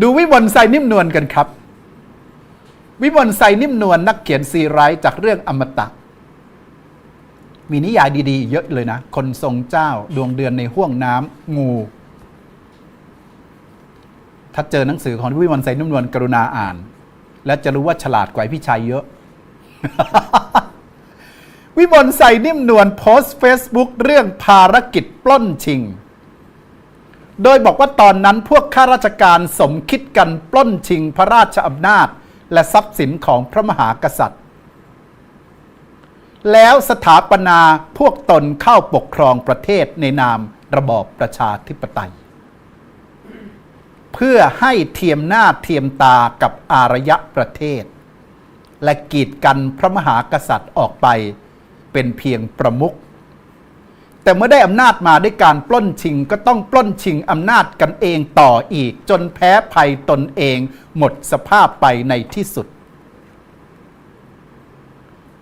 ดูวิมลไซนิ่มนวลกันครับ วิมลไซนิ่มนวลนักเขียนซีไรจากเรื่องอมตะ มีนิยายดีๆ เยอะเลยนะ คนทรงเจ้าดวงเดือนในห้วงน้ำงู ถ้าเจอหนังสือของวิมลไซนิ่มนวลกรุณาอ่าน และจะรู้ว่าฉลาดกว่าพี่ชัยเยอะวิมลไซนิ่มนวลโพสต์เฟซบุ๊กเรื่องภารกิจปล้นชิง โดยบอกว่าตอนนั้นพวกข้าราชการสมคิดกันปล้นชิงพระราชอำนาจ และทรัพย์สินของพระมหากษัตริย์ แล้วสถาปนาพวกตนเข้าปกครองประเทศในนามระบอบประชาธิปไตย เพื่อให้เทียมหน้าเทียมตากับอารยะประเทศ และกีดกันพระมหากษัตริย์ออกไปเป็นเพียงประมุข แต่เมื่อได้อำนาจมาด้วยการปล้นชิงก็ต้องปล้นชิงอำนาจกันเองต่ออีก จนแพ้ภัยตนเอง หมดสภาพไปในที่สุด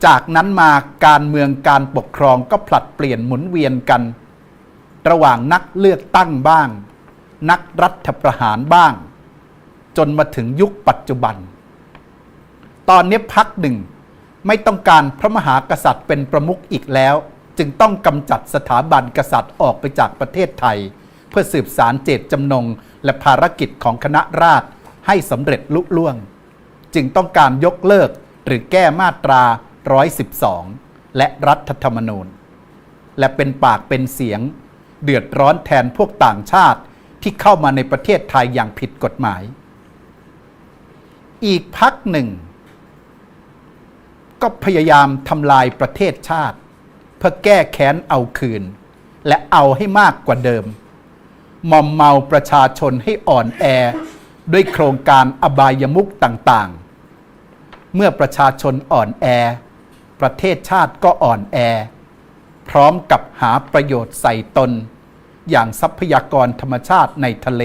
จากนั้นมาการเมืองการปกครองก็ผลัดเปลี่ยนหมุนเวียนกัน ระหว่างนักเลือกตั้งบ้าง นักรัฐประหารบ้าง จนมาถึงยุคปัจจุบัน ตอนนี้พักหนึ่งไม่ต้องการพระมหากษัตริย์เป็นประมุขอีกแล้ว จึงต้องกำจัดสถาบันกษัตริย์ออกไปจากประเทศไทย เพื่อสืบสารเจตจำนง และภารกิจของคณะราษฎรให้สำเร็จลุล่วง จึงต้องการยกเลิกหรือแก้มาตรา 112 และรัฐธรรมนูญ และเป็นปากเป็นเสียง เดือดร้อนแทนพวกต่างชาติที่เข้ามาในประเทศไทยอย่างผิดกฎหมาย อีกพักหนึ่ง ก็พยายามทำลายประเทศชาติ เพื่อแก้แค้นเอาคืน และเอาให้มากกว่าเดิม มอมเมาประชาชนให้อ่อนแอ ด้วยโครงการอบายมุขต่างๆ เมื่อประชาชนอ่อนแอ ประเทศชาติก็อ่อนแอ พร้อมกับหาประโยชน์ใส่ตน อย่างทรัพยากรธรรมชาติในทะเล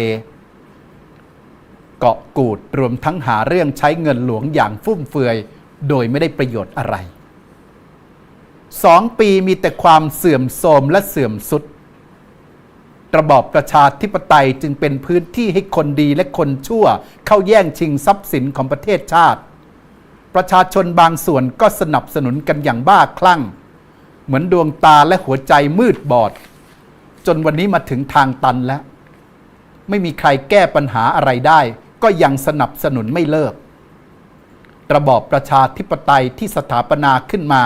เกาะกูดรวมทั้งหาเรื่องใช้เงินหลวงอย่างฟุ่มเฟือย โดยไม่ได้ประโยชน์อะไร สองปีมีแต่ความเสื่อมโทรมและเสื่อมสุด ระบอบประชาธิปไตยจึงเป็นพื้นที่ให้คนดีและคนชั่ว เข้าแย่งชิงทรัพย์สินของประเทศชาติ ประชาชนบางส่วนก็สนับสนุนกันอย่างบ้าคลั่ง เหมือนดวงตาและหัวใจมืดบอด จนวันนี้มาถึงทางตันแล้ว ไม่มีใครแก้ปัญหาอะไรได้ ก็ยังสนับสนุนไม่เลิก ระบอบประชาธิปไตยที่สถาปนาขึ้นมา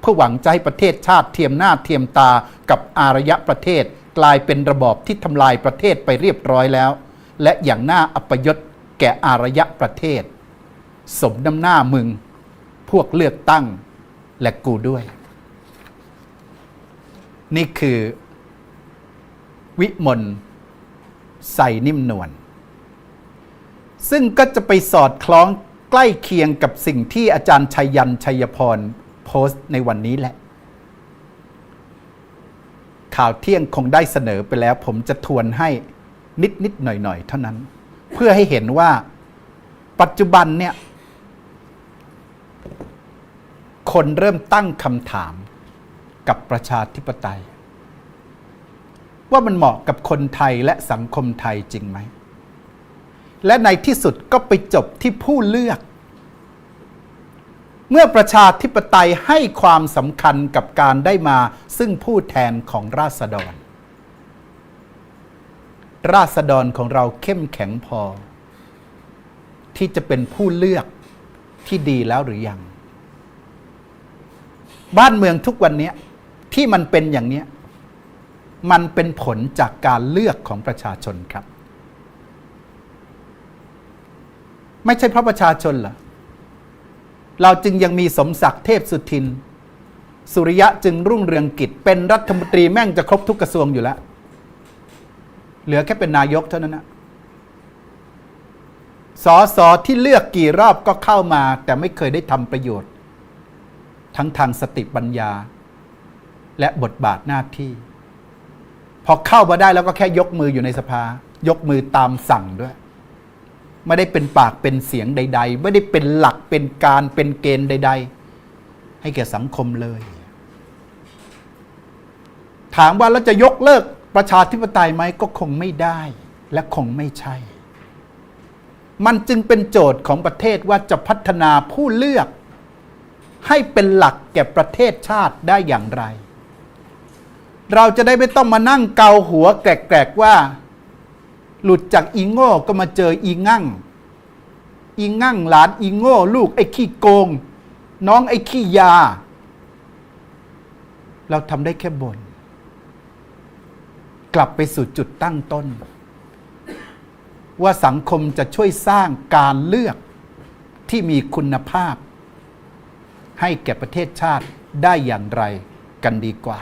เพื่อหวังจะให้ประเทศชาติเทียมหน้าเทียมตากับอารยประเทศ กลายเป็นระบอบที่ทำลายประเทศไปเรียบร้อยแล้ว และอย่างน่าอัปยศแก่อารยประเทศ สมน้ำหน้ามึง พวกเลือกตั้งและกูด้วย นี่คือ วิมลใส่นิ่มนวลซึ่งก็จะไปสอดคล้องใกล้เคียงกับสิ่งที่อาจารย์ชัยยันชัยพร โพสต์ในวันนี้แหละ ข่าวเที่ยงคงได้เสนอไปแล้ว ผมจะทวนให้นิดนิดหน่อยหน่อยเท่านั้น เพื่อให้เห็นว่าปัจจุบันเนี่ย คนเริ่มตั้งคำถามกับประชาธิปไตย ว่ามันเหมาะกับคนไทยและสังคมไทยจริงไหม และในที่สุดก็ไปจบที่ผู้เลือก เมื่อประชาธิปไตยให้ความสำคัญกับการได้มาซึ่งผู้แทนของราษฎร ราษฎรของเราเข้มแข็งพอ ที่จะเป็นผู้เลือกที่ดีแล้วหรือยัง บ้านเมืองทุกวันนี้ที่มันเป็นอย่างนี้มันเป็นผลจากการเลือกของประชาชนครับ ไม่ใช่เพราะประชาชนเหรอ เราจึงยังมีสมศักดิ์เทพสุทิน สุริยะจึงรุ่งเรืองกิจ เป็นรัฐมนตรีแม่งจะครบทุกกระทรวงอยู่แล้ว เหลือแค่เป็นนายกเท่านั้นนะสอสอที่เลือกกี่รอบก็เข้ามา แต่ไม่เคยได้ทำประโยชน์ ทั้งทางสติปัญญา และบทบาทหน้าที่ พอเข้ามาได้แล้วก็แค่ยกมืออยู่ในสภา ยกมือตามสั่งด้วย ไม่ได้เป็นปากเป็นเสียงใด ๆ ไม่ได้เป็นหลักเป็นการเป็นเกณฑ์ใด ๆ ให้แก่สังคมเลย ถามว่าเราจะยกเลิกประชาธิปไตยไหมก็คงไม่ได้ และคงไม่ใช่ มันจึงเป็นโจทย์ของประเทศว่าจะพัฒนาผู้เลือก ให้เป็นหลักแก่ประเทศชาติได้อย่างไร เราจะได้ไม่ต้องมานั่งเกาหัวแกรกๆว่า หลุดจากอีโง่ก็มาเจออีงั่ง อีงั่งหลานอีโง่ ลูกไอ้ขี้โกง น้องไอ้ขี้ยา เราทำได้แค่บนกลับไปสู่จุดตั้งต้น ว่าสังคมจะช่วยสร้างการเลือกที่มีคุณภาพ ให้แก่ประเทศชาติได้อย่างไรกันดีกว่า